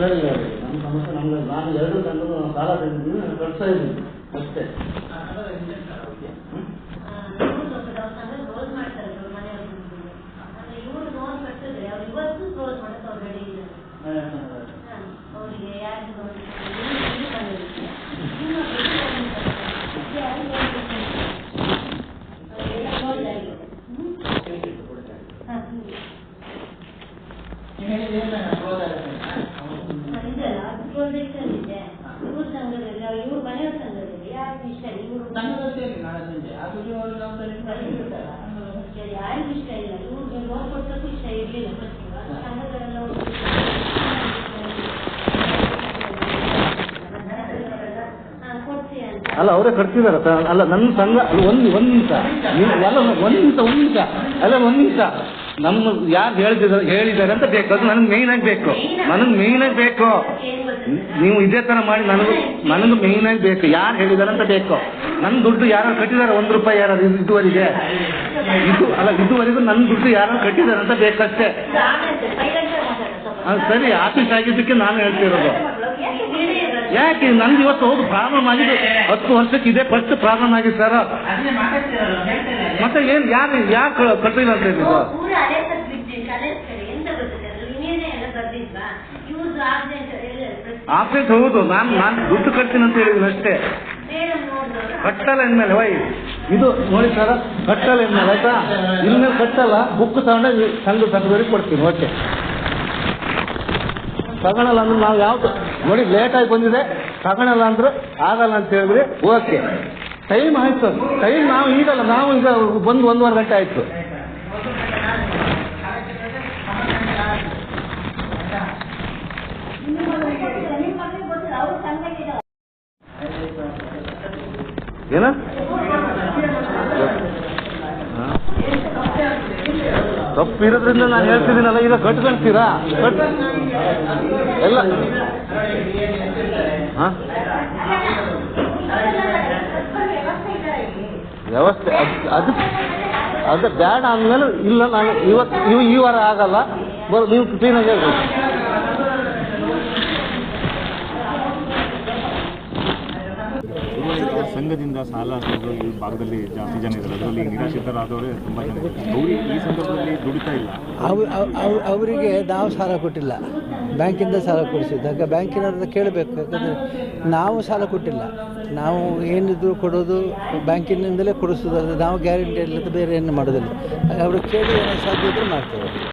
ಸರಿ ನಮ್ಮ ಸಮಸ್ಯೆ ನಮ್ಗೆ ನಾನು ಎರಡು ತಂಡಗಳು ಸಾಲ ತೆಗೆದಿದ್ದೀನಿ ಕಟ್ತಾ ಇದ್ದೀನಿ ಅಷ್ಟೇ. ಕ್ಲೋಸ್ ಅದು ಇದೆ ಇವ್ರ ಸಂಘದಲ್ಲಿ ಇವ್ರ ಮನೆಯವ್ರ ಸಂಘದಲ್ಲಿ ಯಾರಿಗೂ ಇಷ್ಟ ಇಲ್ಲ ಇವ್ರು ಯಾರಿಗೂ ಇಷ್ಟ ಇಲ್ಲ. ಇವ್ರಿಗೆ ಲೋನ್ ಕೊಡ್ಸಕ್ಕೂ ಇಷ್ಟ ಇರ್ಲಿಲ್ಲ ಸಂಘಗಳೆಲ್ಲ ಹಾ, ಕೊಡ್ಸಿ ಅಂತ ಅಲ್ಲ ಅವರೇ ಕಟ್ತಿದಾರ ಸರ್ ಅಲ್ಲ ನನ್ನ ಸಂಘ ಅಲ್ಲ ಒಂದು ಒಂದು ನಿಮಿಷ. ನೀವು ಅಲ್ಲ ಒಂದು ನಿಮಿಷ ಒಂದು ನಿಮಿಷ. ಅಲ್ಲ ಒಂದು ನಿಮಿಷ. ನಮ್ಮ ಯಾರು ಹೇಳಿದ ಹೇಳಿದ್ದಾರೆ ಅಂತ ಬೇಕು. ಅದು ನನಗೆ ಮೇಯ್ನ್ ಆಗಿ ಬೇಕು. ನನಗೆ ಮೇಯ್ನ್ ಆಗಿ ಬೇಕು. ನೀವು ಇದೇ ತರ ಮಾಡಿ ನನಗೂ ನನಗೆ ಮೇಯ್ನ್ ಆಗಿ ಬೇಕು. ಯಾರು ಹೇಳಿದಾರೆ ಅಂತ ಬೇಕು. ನನ್ನ ದುಡ್ಡು ಯಾರು ಕಟ್ಟಿದ್ದಾರೆ ಒಂದು ರೂಪಾಯಿ ಯಾರು ಇದುವರೆಗೆ? ಇದು ಅಲ್ಲ ಇದುವರೆಗೂ ನನ್ನ ದುಡ್ಡು ಯಾರು ಕಟ್ಟಿದ್ದಾರೆ ಅಂತ ಬೇಕಷ್ಟೇ. ಸರಿ ಆಫೀಸ್ ಆಗಿದ್ದಕ್ಕೆ ನಾನು ಹೇಳ್ತಿರೋದು. ಯಾಕೆ? ನನ್ಗೆ ನಂದು ಇವತ್ತು ಹೌದು ಪ್ರಾಬ್ಲಮ್ ಆಗಿದೆ. ಹತ್ತು ವರ್ಷಕ್ಕೆ ಇದೇ ಫಸ್ಟ್ ಪ್ರಾಬ್ಲಮ್ ಆಗಿದೆ ಸರ್ ಮತ್ತೆ ಏನ್ ಯಾರು ಯಾರು ಕಟ್ಟಿಲ್ಲ ಅಂತ ಹೇಳಿದ್ರು ಆಬ್ಸೆಂಟ್ ಆಫೀಸ್ ಹೌದು ನಾನು ನಾನು ದುಡ್ಡು ಕಟ್ತೀನಿ ಅಂತ ಹೇಳಿದ್ದೀನಿ ಅಷ್ಟೇ. ಕಟ್ಟಲ್ಲ ಇನ್ಮೇಲೆ ವೈ. ಇದು ನೋಡಿ ಸರ್ ಕಟ್ಟಲ್ಲ ಇನ್ಮೇಲೆ ಆಯ್ತಾ? ಇನ್ಮೇಲೆ ಕಟ್ಟಲ್ಲ ಬುಕ್ ತಗೊಂಡೆ ಸಂಘ ಸಂಘದವ್ರಿಗೆ ಕೊಡ್ತೀನಿ ಓಕೆ ತಗೊಳಲ್ಲ ಅಂದ್ರೆ ನಾವು ಯಾವ್ದು ನೋಡಿ ಲೇಟ್ ಆಗಿ ಬಂದಿದೆ. ತಗೊಳಲ್ಲ ಅಂದ್ರೆ ಆಗಲ್ಲ ಅಂತ ಹೇಳಿದ್ರೆ. ಓಕೆ. ಟೈಮ್ ಆಯ್ತು ಟೈಮ್ ನಾವು ಈಗಲ್ಲ, ನಾವು ಈಗ ಬಂದು ಒಂದೂವರೆ ಗಂಟೆ ಆಯ್ತು. ಏನ? ತಪ್ಪು ಇರೋದ್ರಿಂದ ನಾನು ಹೇಳ್ತಿದ್ದೀನಲ್ಲ, ಈಗ ಕಟ್ಕೊಳ್ತೀರಾ ಕಟ್ ಎಲ್ಲ. ಹಾಂ? ವ್ಯವಸ್ಥೆ, ಅದ್- ಅದು ಬ್ಯಾಡ ಅಂದಮೇಲೆ ಇಲ್ಲ, ನಾನು ಇವತ್ತು ಈ ವಾರ ಆಗಲ್ಲ. ಬರೋ, ನೀವು ಕ್ಲೀನಾಗಿ ಹೇಳ್ಬೇಕು ಈಗ ಸಂಘದಿಂದ ಸಾಲ ಈ ಭಾಗದಲ್ಲಿ ಜಾಸ್ತಿ ಜನ ಇದ್ದಾರೆ. ಅದರಲ್ಲಿ ನಿರಾಶ್ರಿತರಾದವರೇ ತುಂಬ ಜನ ಇದ್ದಾರೆ. ಅವರು ಈ ಸಂದರ್ಭದಲ್ಲಿ ದುಡಿತಾ ಇಲ್ಲ. ಅವ್ ಅವ್- ಅವ್- ಅವರಿಗೆ ನಾವು ಸಾಲ ಕೊಟ್ಟಿಲ್ಲ. ಬ್ಯಾಂಕಿಂದ ಸಾಲ ಕೊಡಿಸಿದ್ದು. ಹಾಗೆ ಬ್ಯಾಂಕಿನವ್ರನ್ನ ಕೇಳಬೇಕು. ಯಾಕಂದರೆ ನಾವು ಸಾಲ ಕೊಟ್ಟಿಲ್ಲ. ನಾವು ಏನಿದ್ರು ಕೊಡೋದು ಬ್ಯಾಂಕಿನಿಂದಲೇ ಕೊಡಿಸೋದು. ನಾವು ಗ್ಯಾರಂಟಿ ಇಲ್ಲದ ಬೇರೆ ಏನು ಮಾಡೋದಿಲ್ಲ. ಹಾಗೆ ಅವ್ರಿಗೆ ಕೇಳಿ ಸಾಧ್ಯ ಇದ್ರೆ ಮಾಡ್ತೇವೆ